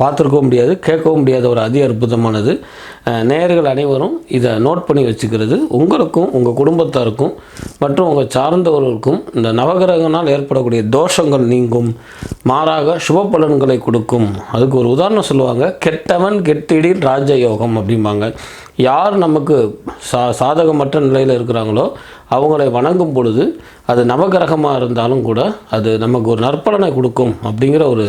பார்த்துருக்கவும் முடியாது கேட்கவும் முடியாத ஒரு அதி அற்புதமானது. நேயர்கள் அனைவரும் இதை நோட் பண்ணி வச்சுக்கிறது. உங்களுக்கும் உங்கள் குடும்பத்தாருக்கும் மற்றும் உங்கள் சார்ந்தவர்களுக்கும் இந்த நவகிரகனால் ஏற்படக்கூடிய தோஷங்கள் நீங்கும். மாறாக சுப பலன்களை கொடுக்கும். அதுக்கு ஒரு உதாரணம் சொல்லுவாங்க கெட்டவன் கெட்டிடின் ராஜயோகம் அப்படிம்பாங்க. யார் நமக்கு சா சாதகமற்ற நிலையில் இருக்கிறாங்களோ அவங்களை வணங்கும் பொழுது அது நவகிரகமாக இருந்தாலும் கூட அது நமக்கு ஒரு நற்பலனை கொடுக்கும் அப்படிங்கிற ஒரு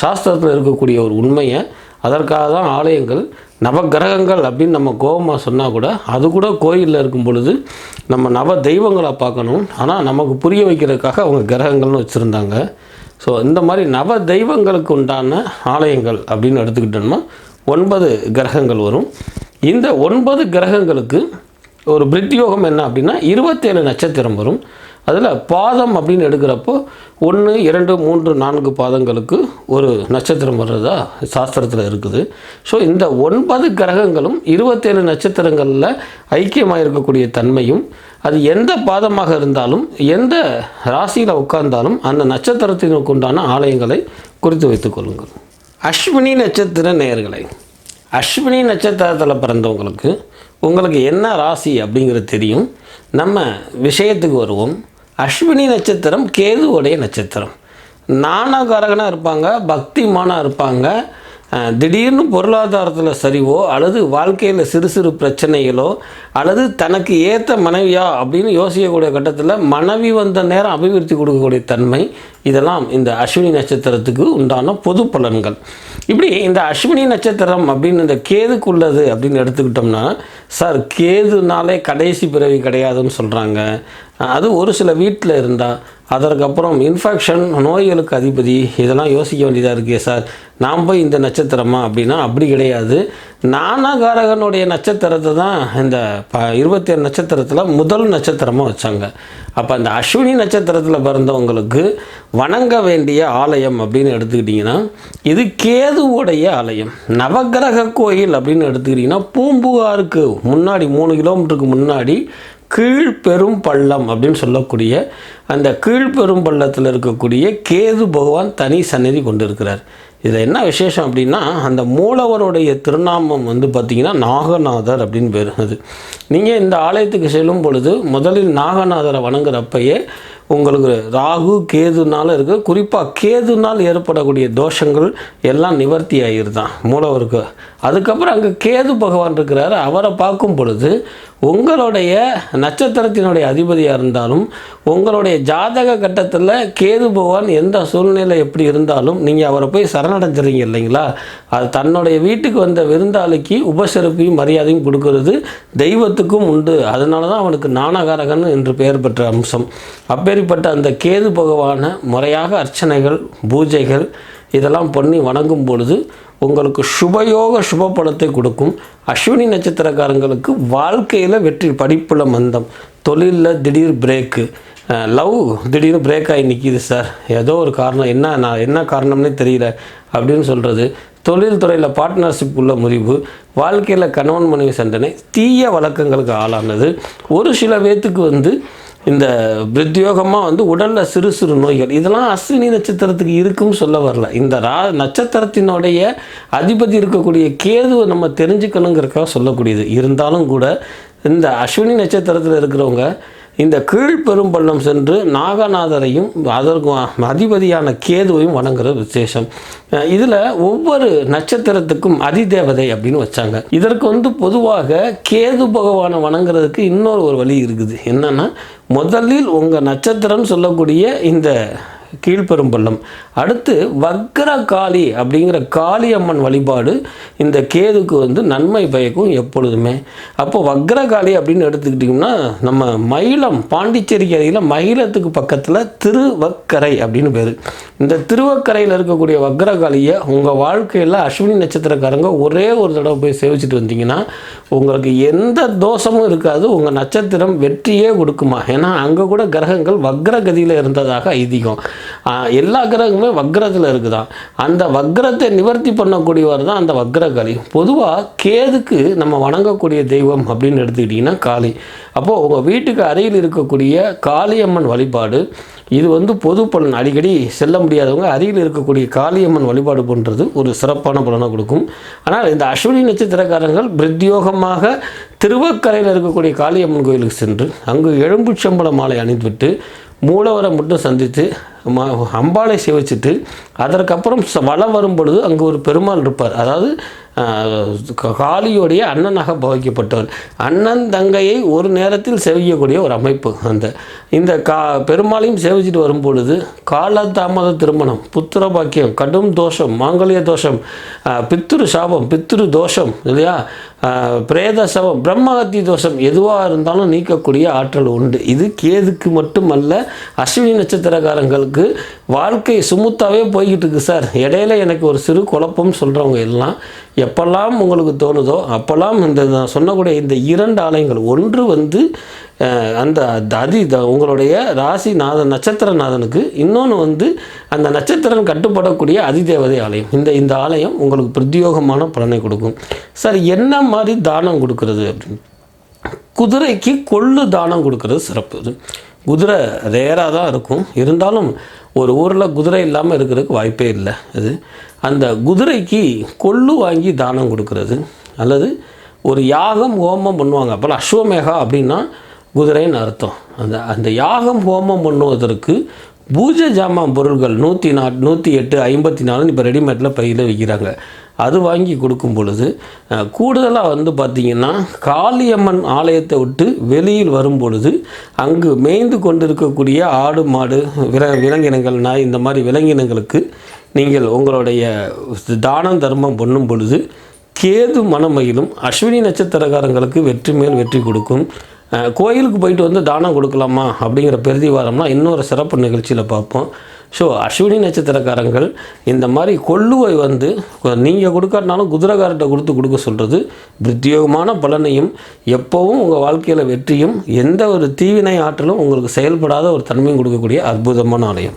சாஸ்திரத்தில் இருக்கக்கூடிய ஒரு உண்மையை அதற்காக தான் ஆலயங்கள் நவகிரகங்கள் அப்படின்னு நம்ம கோபமாக சொன்னால் கூட அது கூட கோயிலில் இருக்கும் பொழுது நம்ம நவ தெய்வங்களை பார்க்கணும். ஆனால் நமக்கு புரிய வைக்கிறதுக்காக அவங்க கிரகங்கள்னு வச்சுருந்தாங்க. ஸோ இந்த மாதிரி நவ தெய்வங்களுக்கு உண்டான ஆலயங்கள் அப்படின்னு எடுத்துக்கிட்டோம்னா ஒன்பது கிரகங்கள் வரும். இந்த ஒன்பது கிரகங்களுக்கு ஒரு பிரித்யோகம் என்ன அப்படின்னா இருபத்தேழு நட்சத்திரம் வரும். அதில் பாதம் அப்படின்னு எடுக்கிறப்போ ஒன்று இரண்டு மூன்று நான்கு பாதங்களுக்கு ஒரு நட்சத்திரம் வர்றதா சாஸ்திரத்தில் இருக்குது. ஸோ இந்த ஒன்பது கிரகங்களும் இருபத்தேழு நட்சத்திரங்களில் ஐக்கியமாக இருக்கக்கூடிய தன்மையும் அது எந்த பாதமாக இருந்தாலும் எந்த ராசியில் உட்கார்ந்தாலும் அந்த நட்சத்திரத்தினுக்கு உண்டான ஆலயங்களை குறித்து வைத்துக் கொள்ளுங்கள். அஸ்வினி நட்சத்திர நேயர்களை அஸ்வினி நட்சத்திரத்தில் பிறந்தவங்களுக்கு உங்களுக்கு என்ன ராசி அப்படிங்கிறது தெரியும். நம்ம விஷயத்துக்கு வருவோம். அஸ்வினி நட்சத்திரம் கேதுவுடைய நட்சத்திரம். நாணகாரகனாக இருப்பாங்க பக்திமானாக இருப்பாங்க. திடீர்னு பொருளாதாரத்தில் சரிவோ அல்லது வாழ்க்கையில் சிறு சிறு பிரச்சனைகளோ அல்லது தனக்கு ஏற்ற மனைவியா அப்படின்னு யோசிக்கக்கூடிய கட்டத்தில் மனைவி வந்த நேரம் அபிவிருத்தி கொடுக்கக்கூடிய தன்மை இதெல்லாம் இந்த அஸ்வினி நட்சத்திரத்துக்கு உண்டான பொது பலன்கள். இப்படி இந்த அஸ்வினி நட்சத்திரம் அப்படின்னு இந்த கேதுக்குள்ளது அப்படின்னு எடுத்துக்கிட்டோம்னா சார் கேதுனாலே கடைசி பிறவி கிடையாதுன்னு சொல்கிறாங்க அது ஒரு சில வீட்டில் இருந்தால் அதற்கப்புறம் இன்ஃபெக்ஷன் நோய்களுக்கு அதிபதி இதெல்லாம் யோசிக்க வேண்டியதாக இருக்கே சார். நாம் போய் இந்த நட்சத்திரமா அப்படின்னா அப்படி கிடையாது. நானாகாரகனுடைய நட்சத்திரத்தை தான் இந்த ப இருபத்தேழு நட்சத்திரத்தில் முதல் நட்சத்திரமாக வச்சாங்க. அப்போ அந்த அஸ்வினி நட்சத்திரத்தில் பிறந்தவங்களுக்கு வணங்க வேண்டிய ஆலயம் அப்படின்னு எடுத்துக்கிட்டிங்கன்னா இது கேதுவுடைய ஆலயம். நவக்கிரக கோயில் அப்படின்னு எடுத்துக்கிட்டிங்கன்னா பூம்புகாருக்கு முன்னாடி மூணு கிலோமீட்டருக்கு முன்னாடி கீழ்பெரும் பள்ளம் அப்படின்னு சொல்லக்கூடிய அந்த கீழ்பெரும் பள்ளத்தில் இருக்கக்கூடிய கேது பகவான் தனி சன்னதி கொண்டிருக்கிறார். இதில் என்ன விசேஷம் அப்படின்னா அந்த மூலவருடைய திருநாமம் வந்து பார்த்திங்கன்னா நாகநாதர் அப்படின்னு பேர். அது. நீங்கள் இந்த ஆலயத்துக்கு செல்லும் பொழுது முதலில் நாகநாதரை வணங்குறப்பயே உங்களுக்கு ராகு கேதுனால இருக்குது குறிப்பாக கேதுனால் ஏற்படக்கூடிய தோஷங்கள் எல்லாம் நிவர்த்தி ஆகிருதான் மூலவருக்கு. அதுக்கப்புறம் அங்கே கேது பகவான் இருக்கிறாரு. அவரை பார்க்கும் பொழுது உங்களுடைய நட்சத்திரத்தினுடைய அதிபதியாக இருந்தாலும் உங்களுடைய ஜாதக கட்டத்தில் கேது பகவான் எந்த சூழ்நிலை எப்படி இருந்தாலும் நீங்கள் அவரை போய் சரணடைஞ்சிறீங்க இல்லைங்களா? அது தன்னுடைய வீட்டுக்கு வந்த விருந்தாளிக்கு உபசரிப்பையும் மரியாதையும் கொடுக்கறது தெய்வத்துக்கும் உண்டு. அதனால தான் அவனுக்கு நாணகாரகன் என்று பெயர் பெற்ற அம்சம். அப்பேற்பட்ட அந்த கேது பகவான முறையாக அர்ச்சனைகள் பூஜைகள் இதெல்லாம் பண்ணி வணங்கும் பொழுது உங்களுக்கு சுபயோக சுபபலத்தை கொடுக்கும். அஸ்வினி நட்சத்திரக்காரங்களுக்கு வாழ்க்கையில் வெற்றி படிப்பில் மந்தம் தொழிலில் திடீர் பிரேக்கு லவ் திடீர்னு பிரேக் ஆகி நிற்கிது சார். ஏதோ ஒரு காரணம். என்ன நான் என்ன காரணம்னே தெரியல அப்படின்னு சொல்கிறது தொழில் துறையில் பார்ட்னர்ஷிப் உள்ள முறிவு வாழ்க்கையில் கணவன் மனைவி சண்டனை தீய வழக்கங்களுக்கு ஆளானது. ஒரு சில பேத்துக்கு வந்து இந்த பிரத்யோகமாக வந்து உடலில் சிறு சிறு நோய்கள் இதெல்லாம் அஸ்வினி நட்சத்திரத்துக்கு இருக்குன்னு சொல்ல வரல. இந்த ரா நட்சத்திரத்தினுடைய அதிபதி இருக்கக்கூடிய கேதுவை நம்ம தெரிஞ்சுக்கணுங்கிறக்காக சொல்லக்கூடியது. இருந்தாலும் கூட இந்த அஸ்வினி நட்சத்திரத்தில் இருக்கிறவங்க இந்த கீழ்பெரும்பள்ளம் சென்று நாகநாதரையும் அதற்கு அதிபதியான கேதுவையும் வணங்குற விசேஷம். இதில் ஒவ்வொரு நட்சத்திரத்துக்கும் அதிதேவதை அப்படின்னு வச்சாங்க. இதற்கு வந்து பொதுவாக கேது பகவானை வணங்குறதுக்கு இன்னொரு ஒரு வழி இருக்குது. என்னென்னா முதலில் உங்கள் நட்சத்திரம் சொல்லக்கூடிய இந்த கீழ்பெரும்பள்ளம் அடுத்து வக்ர காளி அப்படிங்கிற காளியம்மன் வழிபாடு இந்த கேதுக்கு வந்து நன்மை பயக்கும் எப்பொழுதுமே. அப்போ வக்ர காளி அப்படின்னு எடுத்துக்கிட்டிங்கன்னா நம்ம மயிலம் பாண்டிச்சேரிக்கு அருகில் மயிலத்துக்கு பக்கத்தில் திருவக்கரை அப்படின்னு பேர். இந்த திருவக்கரையில் இருக்கக்கூடிய வக்ரகாளியை உங்கள் வாழ்க்கையில் அஸ்வினி நட்சத்திரக்காரங்க ஒரே ஒரு தடவை போய் சேவிச்சுட்டு வந்தீங்கன்னா உங்களுக்கு எந்த தோஷமும் இருக்காது உங்கள் நட்சத்திரம் வெற்றியே கொடுக்குமா? ஏன்னா அங்கே கூட கிரகங்கள் வக்ரகதியில் இருந்ததாக ஐதீகம். எல்லா கிரகங்களுமே வக்ரத்தில் இருக்குதான் அந்த வக்ரத்தை நிவர்த்தி பண்ணக்கூடியவர் தான் அந்த வக்ரகாளி. பொதுவாக கேதுக்கு நம்ம வணங்கக்கூடிய தெய்வம் அப்படின்னு எடுத்துக்கிட்டிங்கன்னா காளி. அப்போது உங்கள் வீட்டுக்கு அருகில் இருக்கக்கூடிய காளியம்மன் வழிபாடு இது வந்து பொது பலன். அடிக்கடி செல்ல முடியாதவங்க அருகில் இருக்கக்கூடிய காளியம்மன் வழிபாடு போன்றது ஒரு சிறப்பான பலனை கொடுக்கும். ஆனால் இந்த அஸ்வினி நட்சத்திரக்காரர்கள் பிரத்யோகமாக திருவக்கரையில் இருக்கக்கூடிய காளியம்மன் கோயிலுக்கு சென்று அங்கு எழும்புச்சம்பள மாலை அணிந்துவிட்டு மூலவரை மட்டும் சந்தித்து ம- அம்பாளை சேவிச்சிட்டு அதற்கப்புறம் வளம் வலம் வரும் பொழுது அங்கே ஒரு பெருமாள் இருப்பார். அதாவது காளியோடைய அண்ணனாக பவிக்கப்பட்டவர் அண்ணன் தங்கையை ஒரு நேரத்தில் சேவிக்கக்கூடிய ஒரு அமைப்பு அந்த. இந்த கா பெருமாளையும் சேவிச்சிட்டு வரும் பொழுது காலதாமத திருமணம் புத்திர பாக்கியம் கடும் தோஷம் மாங்கல்ய தோஷம் ஆஹ், பித்ரு சாபம் பித்ரு தோஷம் இல்லையா? பிரேத சவம் பிரம்மஹத்தி தோஷம் எதுவாக இருந்தாலும் நீக்கக்கூடிய ஆற்றல் உண்டு. இது கேதுக்கு மட்டுமல்ல அஸ்வினி நட்சத்திரக்காரங்களுக்கு வாழ்க்கை சுமுத்தாவே போய்கிட்டு இருக்கு சார். இடையில எனக்கு ஒரு சிறு குழப்பம் சொல்கிறவங்க எல்லாம் எப்பெல்லாம் உங்களுக்கு தோணுதோ அப்போல்லாம் இந்த நான் சொன்னக்கூடிய இந்த இரண்டு ஆலயங்கள் ஒன்று வந்து அந்த அதி த- உங்களுடைய நாத நட்சத்திரநாதனுக்கு இன்னொன்று வந்து அந்த நட்சத்திரம் கட்டுப்படக்கூடிய அதிதேவதை ஆலயம். இந்த இந்த ஆலயம் உங்களுக்கு பிரத்யோகமான பலனை கொடுக்கும். சார் என்ன மாதிரி தானம் கொடுக்கறது அப்படின்னு? குதிரைக்கு கொள்ளு தானம் கொடுக்கறது சிறப்பு. குதிரை ரேராக தான் இருக்கும். இருந்தாலும் ஒரு ஊரில் குதிரை இல்லாமல் இருக்கிறதுக்கு வாய்ப்பே இல்லை. அது அந்த குதிரைக்கு கொள்ளு வாங்கி தானம் கொடுக்கறது. அல்லது ஒரு யாகம் ஹோமம் பண்ணுவாங்க. அப்புறம் அஸ்வமேகா அப்படின்னா குதிரைன்னு அர்த்தம். அந்த அந்த யாகம் ஹோமம் பண்ணுவதற்கு பூஜை ஜாமான் பொருட்கள் நூற்றி நா நூற்றி எட்டு ஐம்பத்தி நாலுன்னு இப்போ ரெடிமேடில் பையில் விற்கிறாங்க அது வாங்கி கொடுக்கும் பொழுது கூடுதலாக வந்து பார்த்திங்கன்னா காளியம்மன் ஆலயத்தை விட்டு வெளியில் வரும் பொழுது அங்கு மேய்ந்து கொண்டிருக்கக்கூடிய ஆடு மாடு வில விலங்கினங்கள் நாய் இந்த மாதிரி விலங்கினங்களுக்கு நீங்கள் உங்களுடைய தானம் தர்மம் பண்ணும் பொழுது கேது மனமயிலும் அஸ்வினி நட்சத்திரக்காரங்களுக்கு வெற்றி மேல் வெற்றி கொடுக்கும். கோயிலுக்கு போயிட்டு வந்து தானம் கொடுக்கலாமா அப்படிங்கிற பிரதிவாரம்னா இன்னொரு சிறப்பு நிகழ்ச்சியில் பார்ப்போம். ஸோ அஸ்வினி நட்சத்திரக்காரங்கள் இந்த மாதிரி கொள்ளுவை வந்து நீங்கள் கொடுக்காட்டினாலும் குதிரைக்காரர்கிட்ட கொடுத்து கொடுக்க சொல்கிறது பிரத்யேகமான பலனையும் எப்போவும் உங்கள் வாழ்க்கையில் வெற்றியும் எந்த ஒரு தீவினை ஆற்றலும் உங்களுக்கு செயல்படாத ஒரு தன்மையும் கொடுக்கக்கூடிய அற்புதமான ஆலயம்.